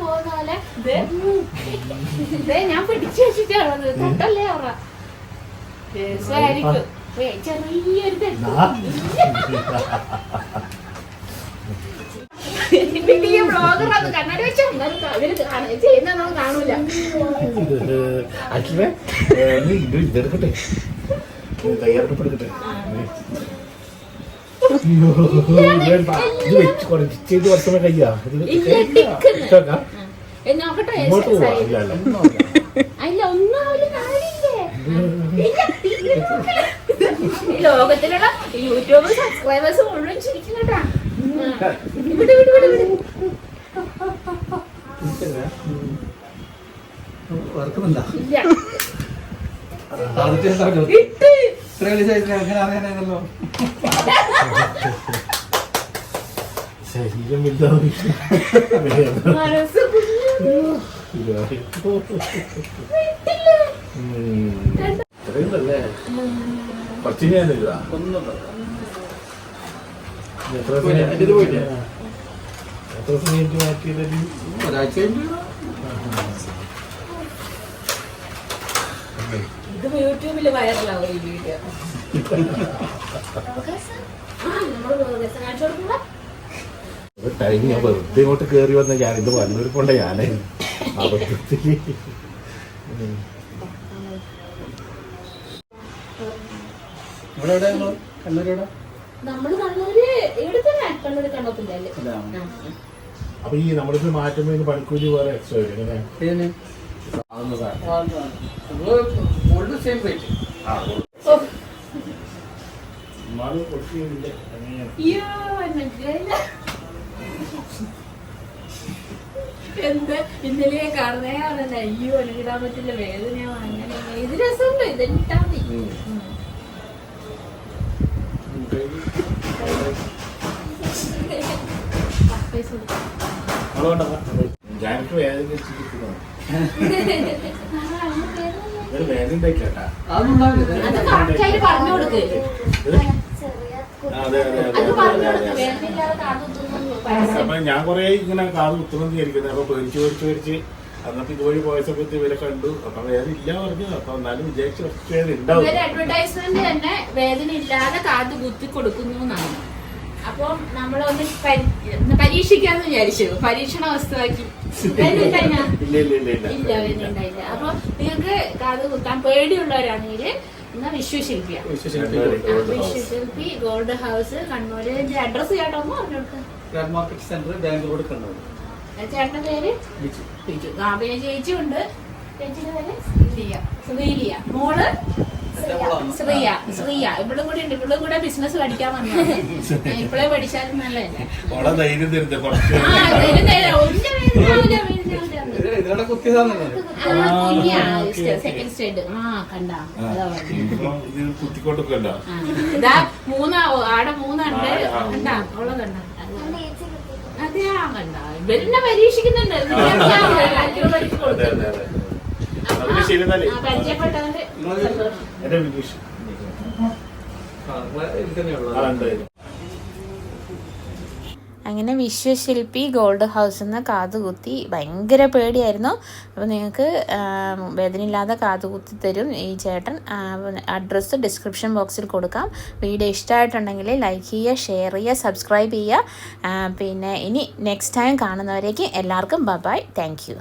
പോകുന്ന പോലെ ഞാൻ പിടിച്ചു വെച്ചിട്ടാണത് തൊട്ടല്ലേ പറ രസമായിരിക്കും ചെറിയൊരു കണ്ണാടി അവർ ചെയ്യുന്ന നമ്മൾ കാണൂല നീ ഇത് ഇതെടുക്കട്ടെ തയ്യാറെടുപ്പെടുക്കട്ടെ. ഇത് വെച്ച് കുറച്ച് ചെയ്ത് വർഷമേ കഴിയാ ഇത് ഇങ്ങോട്ട് പോവാ. ഇല്ല. അല്ല ഒന്നും അവർ കാണില്ലേ ഈ ലോകത്തിലുള്ള യൂട്യൂബ് സബ്സ്ക്രൈബേഴ്സ് മുഴുവൻ ചിരിക്കുന്നട്ടാ. ഇവിടെ ഇവിടെ ഇവിടെ ഇവിടെ ഇല്ല. ഇത്ര വലിയ ശരീരം വലുതാവും ഇത്രയുണ്ടല്ലേ കുറച്ച് ഒന്നും എത്ര സമയത്ത് മാറ്റിയത് ഒരാഴ്ച ഇത് യൂട്യൂബിൽ വൈറലാവും ഈ വീഡിയോ ടൈം ഞാൻ വെറുതെ ഇങ്ങോട്ട് കയറി വന്ന ഞാൻ ഇത് വന്നൊരു കൊണ്ട ഞാൻ ഇതാണ്. അപ്പൊ ഈ നമ്മളിത് മാറ്റുമ്പോ ഇതിന് പണിക്കൂലി വേറെ എക്സ്ട്രാ വരും എങ്ങനെ ഇതിന് അയ്യോ മനസ്സിലായില്ല എന്ത്? ഇന്നലെ കാണുന്നേ കാണുന്ന. അയ്യോ എനിക്കിടാൻ പറ്റില്ല. വേദനയോ അങ്ങനെ ഇത് രസമുണ്ട്. ഇട്ടാ മതി. ഞാനിപ്പോ വേദന വേദന. വേദന അത് correct പറഞ്ഞു കൊടുക്ക്. അതെ അതെ അതെ അത് പറഞ്ഞു അതെ കൊടുക്ക് അതെ. വേദനയില്ലാതെ കാതൊന്നും അപ്പൊ ഞാൻ കുറെ ഇങ്ങനെ കാത് കുത്തുന്നത് വിചാരിക്കുന്നത് അപ്പൊ പേടിച്ച് പേടിച്ച് പേടിച്ച് അന്നത്തെ ഇതുവഴി പോയ സമയത്ത് ഇവരെ കണ്ടു. അപ്പൊ വേദന ഇല്ല പറഞ്ഞു. അപ്പൊ എന്നാലും വിചാരിച്ചു കുറച്ച് വേദന ഉണ്ടാവും. ഇവർ അഡ്വർടൈസ്മെന്റ് തന്നെ വേദന ഇല്ലാതെ കാത് കുത്തി കൊടുക്കുന്നു എന്നാണ്. അപ്പം നമ്മളൊന്ന് പരി- ഒന്ന് പരീക്ഷിക്കാന്ന് വിചാരിച്ചു. പരീക്ഷണ വസ്തുവാക്കി വേദന ഉണ്ടായിനാ? ഇല്ല ഇല്ല ഇല്ല ഇല്ല. ഇല്ല വേദന ഉണ്ടായില്ല അപ്പൊ നിങ്ങൾക്ക് കാത് കുത്താൻ പേടിയുള്ളവരാണെങ്കിൽ എന്നാ വിശ്വശില്പിയ Viswasilpi gold house. Kannur. Address ചേട്ടൊന്ന് പറഞ്ഞു കൊടുക്ക മാർക്കറ്റ് സെന്റർ ബാംഗ്ലൂർ കണ്ണൂർ. ചേട്ടന്റെ പേര്? ബിജു. ആ പിന്നെ ചേച്ചി ഉണ്ട് ചേച്ചിയുടെ പേര്? സുധീലിയ മോൾ. ശ്രീയ ശ്രീയ ഇവളും കൂടി ഉണ്ട്. ഇവളും കൂടെ ബിസിനസ് പഠിക്കാൻ വന്നു ഇപ്പളെ പഠിച്ചാലും നല്ലതല്ലേ? സെക്കൻഡ് സ്റ്റേഡ് ആ കണ്ട. ഇത് മൂന്നാ ആടെ മൂന്നുണ്ട്. കണ്ടാ അവളെ കണ്ട. അതെയാ കണ്ട. ഇവരെന്നെ പരീക്ഷിക്കുന്നുണ്ട്. പരിചയപ്പെട്ടവന്റെ. എന്റെ അങ്ങനെ വിശ്വശില്പി ഗോൾഡ് ഹൗസിൽ നിന്ന് കാതുകുത്തി ഭയങ്കര പേടിയായിരുന്നു. അപ്പോൾ നിങ്ങൾക്ക് വേദനയില്ലാതെ കാതുകുത്തി തരും ഈ ചേട്ടൻ. അഡ്രസ്സ് ഡിസ്ക്രിപ്ഷൻ ബോക്സിൽ കൊടുക്കാം. വീഡിയോ ഇഷ്ടമായിട്ടുണ്ടെങ്കിൽ ലൈക്ക് ചെയ്യുക ഷെയർ ചെയ്യുക സബ്സ്ക്രൈബ് ചെയ്യുക. പിന്നെ ഇനി നെക്സ്റ്റ് ടൈം കാണുന്നവരേക്ക് എല്ലാവർക്കും ബബായ് താങ്ക് യു.